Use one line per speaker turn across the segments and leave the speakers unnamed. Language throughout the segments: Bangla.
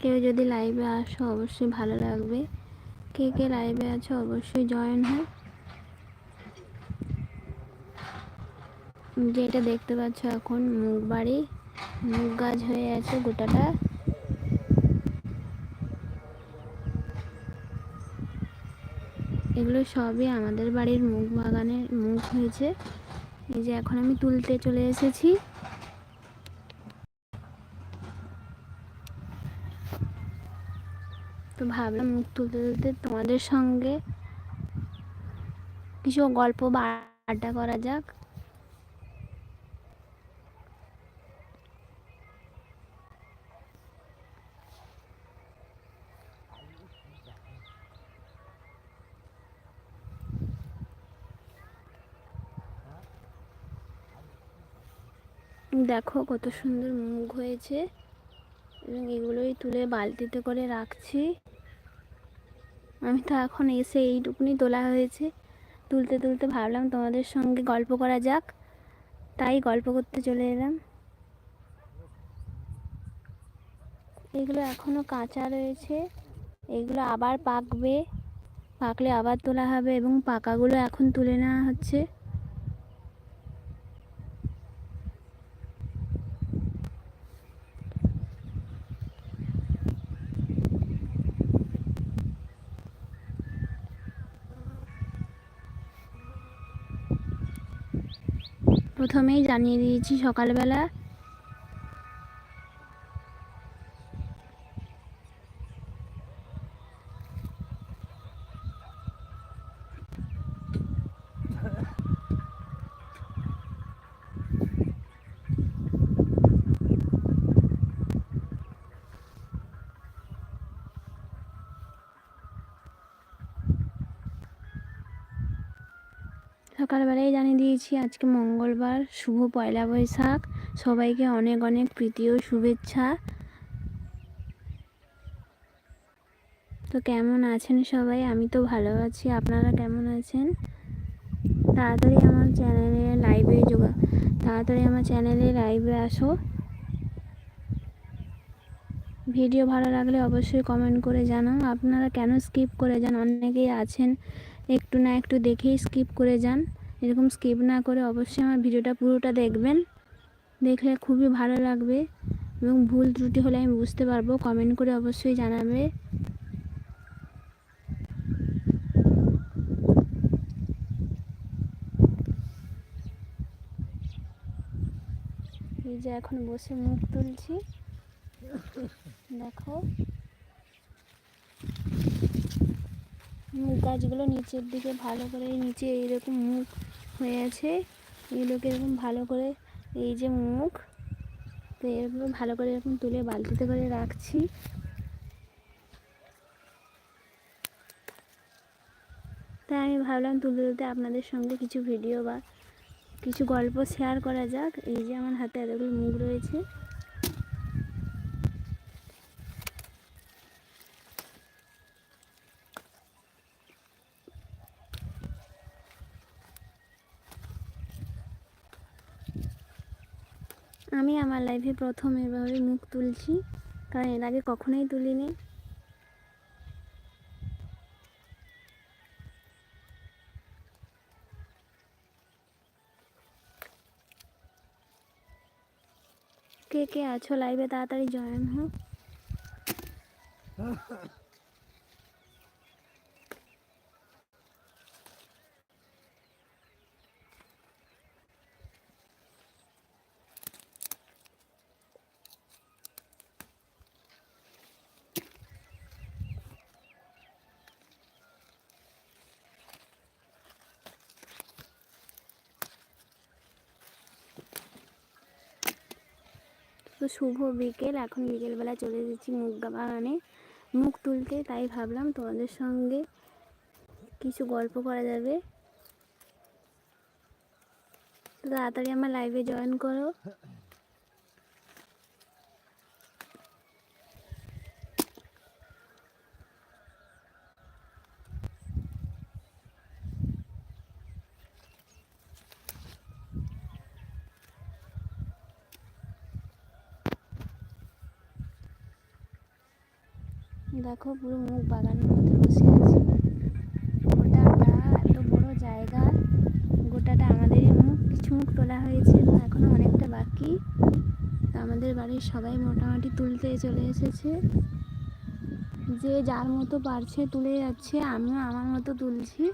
কেউ যদি লাইভে আসো, অবশ্যই ভালো লাগবে। কে কে লাইভে আছো, অবশ্যই জয়েন হয় যেটা দেখতে পাচ্ছ এখন, মুগ বাড়ি। মুগ গাছ হয়ে আছে গোটাটা। এগুলো সবই আমাদের বাড়ির মুগ বাগানের মুখ হয়েছে। এই যে এখন আমি তুলতে চলে এসেছি। ভাবলাম মুখ তুলতে তুলতে তোমাদের সঙ্গে কিছু গল্প বা আড্ডা করা যাক। দেখো কত সুন্দর মুখ হয়েছে। এবং এগুলোই তুলে বালতিতে করে রাখছি। আমি তো এখন এসে এইটুকুনি তোলা হয়েছে। তুলতে তুলতে ভাবলাম তোমাদের সঙ্গে গল্প করা যাক। তাই গল্প করতে চলে এলাম। এগুলো এখনও কাঁচা রয়েছে। এগুলো আবার পাকবে। পাকলে আবার তোলা হবে এবং পাকাগুলো এখন তুলে নেওয়া হচ্ছে। প্রথমেই জানিয়ে দিয়েছি সকালবেলা সকালবেলায় জানিয়ে দিয়েছি, আজকে মঙ্গলবার, শুভ পয়লা বৈশাখ। সবাইকে অনেক অনেক প্রীতি ও শুভেচ্ছা। তো কেমন আছেন সবাই? আমি তো ভালো আছি। আপনারা কেমন আছেন? তাড়াতাড়ি আমার চ্যানেলে লাইভে যোগা তাড়াতাড়ি আমার চ্যানেলে লাইভে আসো। ভিডিও ভালো লাগলে অবশ্যই কমেন্ট করে জানাও। আপনারা কেন স্কিপ করে যান? অনেকেই আছেন, একটু না একটু দেখেই স্কিপ করে যান। এরকম স্কিপ না করে অবশ্যই আমার ভিডিওটা পুরোটা দেখবেন। দেখলে খুবই ভালো লাগবে এবং ভুল ত্রুটি হলে আমি বুঝতে পারব কমেন্ট করে অবশ্যই জানাবে। এই যে এখন বসে মুখ তুলছি। দেখো। মুখ গাছগুলো নিচের দিকে ভালো করে নিচে এইরকম মুখ হয়ে আছে এগুলোকে এরকম ভালো করে এই যে মুখ, তো এরকম ভালো করে এরকম তুলে বালতিতে করে রাখছি। তাই আমি ভাবলাম তুলতে তুলতে আপনাদের সঙ্গে কিছু ভিডিও বা কিছু গল্প শেয়ার করা যাক। এই যে আমার হাতে এতগুলো মুখ রয়েছে আমি আমার লাইফে প্রথম এভাবে মুখ তুলছি। কারণ এর আগে কখনোই তুলিনি। কে কে আছো লাইভে তাড়াতাড়ি জয়েন হোক। তো শুভ বিকেল। এখন বিকেলবেলা চলে এসেছি মুখ বাগানে। মুখ তুলতে, তাই ভাবলাম তোমাদের সঙ্গে কিছু গল্প করা যাবে। তাড়াতাড়ি আমার লাইভে জয়েন করো। দেখো পুরো মুখ বাগানের মধ্যে বসে আছে। গোটাটা এত বড় জায়গা, গোটাটা আমাদের মুখ, কিছু মুখ তোলা হয়েছে এবং এখনও অনেকটা বাকি। আমাদের বাড়ির সবাই মোটামুটি তুলতে চলে এসেছে। যে যার মতো পারছে তুলে যাচ্ছে, আমিও আমার মতো তুলছি।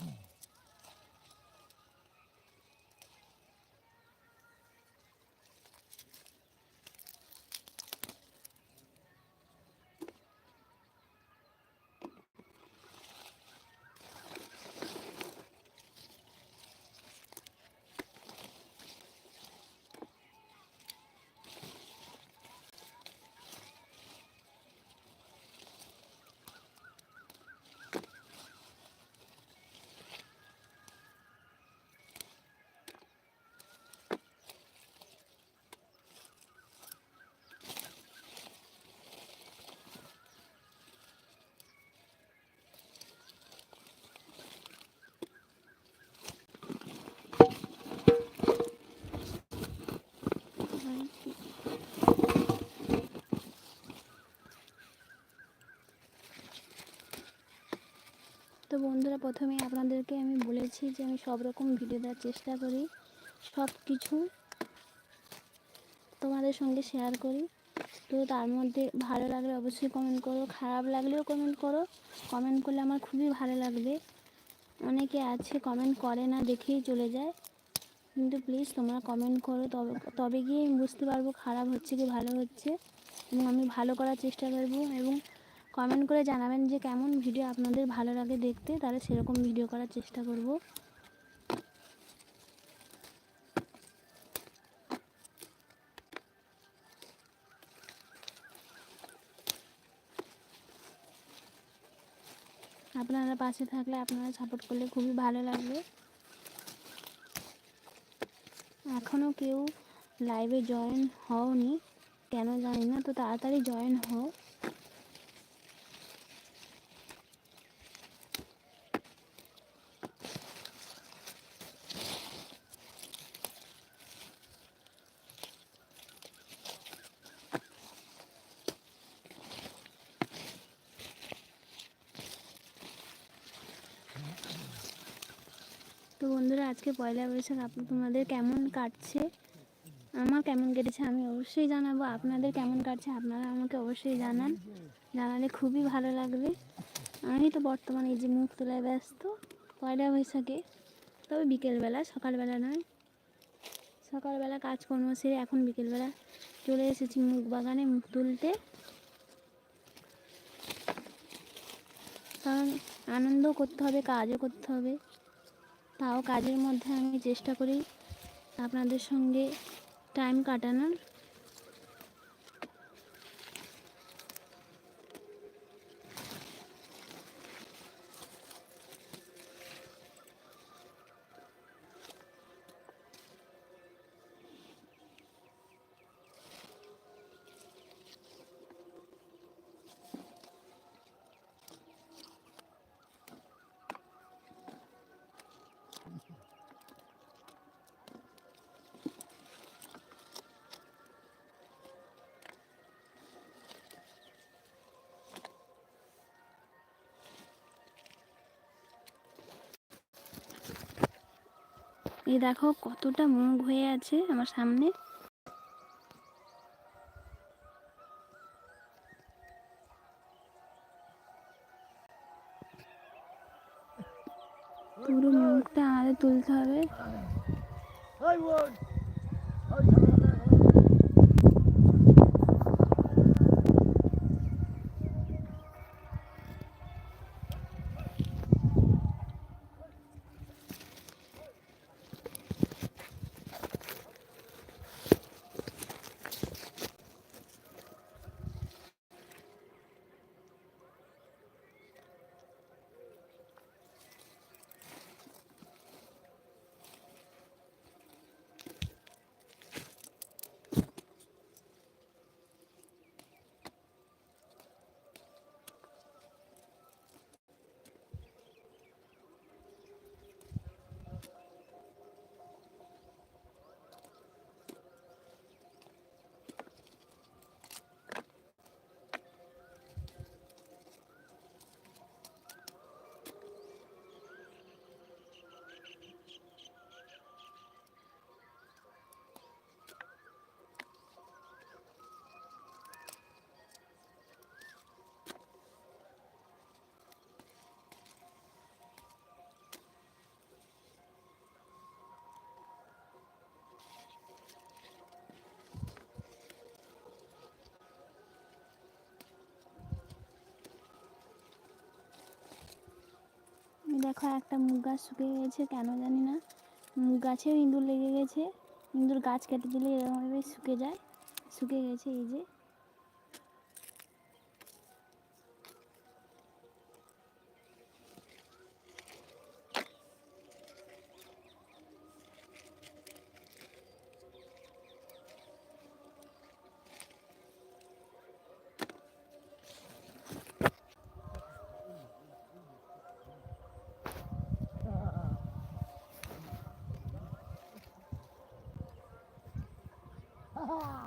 Mm-hmm. তো বন্ধুরা প্রথমে আপনাদেরকে আমি বলেছি যে আমি সব রকম ভিডিও দেওয়ার চেষ্টা করি, সব কিছু তোমাদের সঙ্গে শেয়ার করি। তো তার মধ্যে ভালো লাগলে অবশ্যই কমেন্ট করো, খারাপ লাগলেও কমেন্ট করো। কমেন্ট করলে আমার খুবই ভালো লাগবে। অনেকে আছে কমেন্ট করে না, দেখেই চলে যায়। কিন্তু প্লিজ তোমরা কমেন্ট করো, তবে তবে গিয়ে আমি বুঝতে পারব খারাপ হচ্ছে কি ভালো হচ্ছে। এবং আমি ভালো করার চেষ্টা করব এবং কমেন্ট করে জানাবেন যে কেমন ভিডিও আপনাদের ভালো লাগে দেখতে, তাহলে সেরকম ভিডিও করার চেষ্টা করব। আপনারা পাশে থাকলে আপনারা সাপোর্ট করলে খুবই ভালো লাগবে। এখনও কেউ লাইভে জয়েন হওনি, কেন জানি না, তো তাড়াতাড়ি জয়েন হও বন্ধুরা, আজকে পয়লা বৈশাখ, আপ তোমাদের কেমন কাটছে? আমার কেমন কেটেছে আমি অবশ্যই জানাব। আপনাদের কেমন কাটছে আপনারা আমাকে অবশ্যই জানান। জানালে খুবই ভালো লাগবে। আমি তো বর্তমানে এই যে মুখ তোলায় ব্যস্ত, পয়লা বৈশাখে। তবে বিকেলবেলা, সকালবেলা নয়, সকালবেলা কাজকর্ম সেরে এখন বিকেলবেলা চলে এসেছি মুখ বাগানে মুখ তুলতে। কারণ আনন্দ করতে হবে, কাজও করতে হবে। তাও কাজের মধ্যে আমি চেষ্টা করি আপনাদের সঙ্গে টাইম কাটানোর। এই দেখো কতটা মুখ হয়ে আছে আমার সামনে পুরো মুখটা আমাদের তুলতে হবে দেখো একটা মুগ গাছ শুকিয়ে গেছে, কেন জানি না। মুগ গাছেও ইঁদুর লেগে গেছে। ইঁদুর গাছ কেটে দিলে এরকমভাবে শুকে যায়। শুকে গেছে এই যে।
우